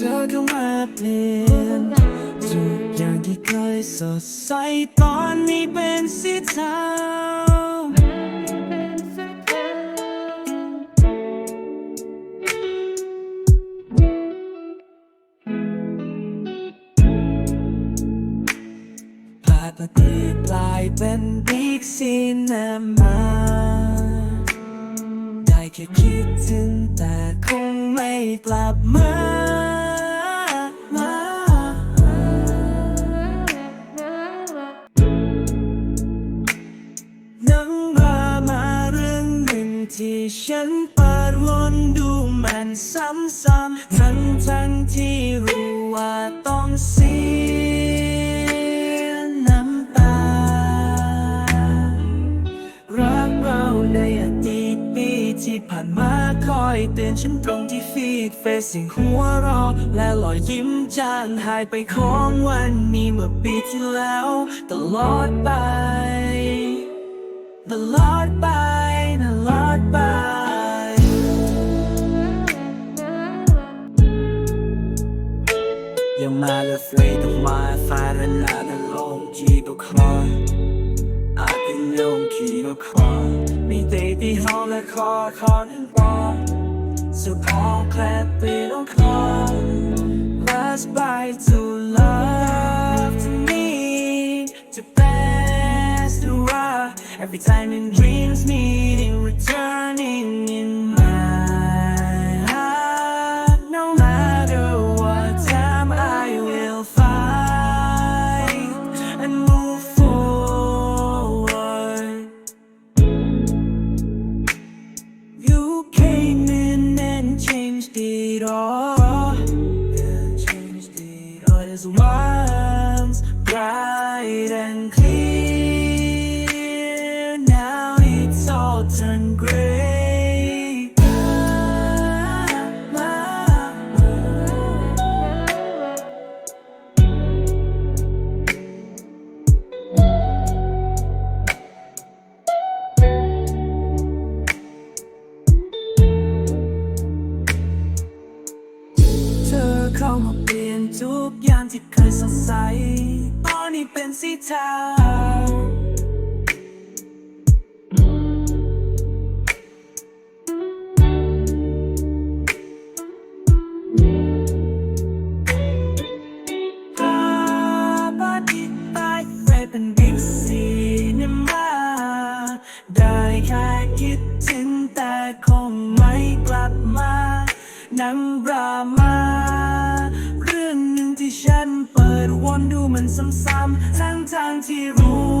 เธอเข้ามาเปลี่ยนทุกอย่างที่เคยสดใสตอนนี้เป็นสีเทาภาพอดีตกลายเป็นบิ๊กซีนามาได้แค่คิดถึงแต่คงไม่กลับมา ที่ฉันเปิดวนดูมันซ้ำๆทั้งทั้งที่รู้ว่าต้องเสียน้ำตา รักเราในอดีตปีที่ผ่านมาคอยเตือนฉันตรงที่ฟีดเฟซสียงหัวเราะและรอยยิ้มจางหายไปของวันนี้เมื่อปีที่แล้ว ตลอดไป ตลอดไป You're not afraid of my fire and not alone keep a cry อาจเป็นลมขี่ก็คอมีเตะที่ห้องและค it all. It all. It once bright and clear. ทุกอย่างที่เคยสดใส ตอนนี้เป็นสีเทาภาพอดีตตายไปเป็นบิ๊กซีนิมาได้แค่คิดถึงแต่คงไม่กลับมา นังดรามา มันซ้ำๆทั้งทางๆที่รู้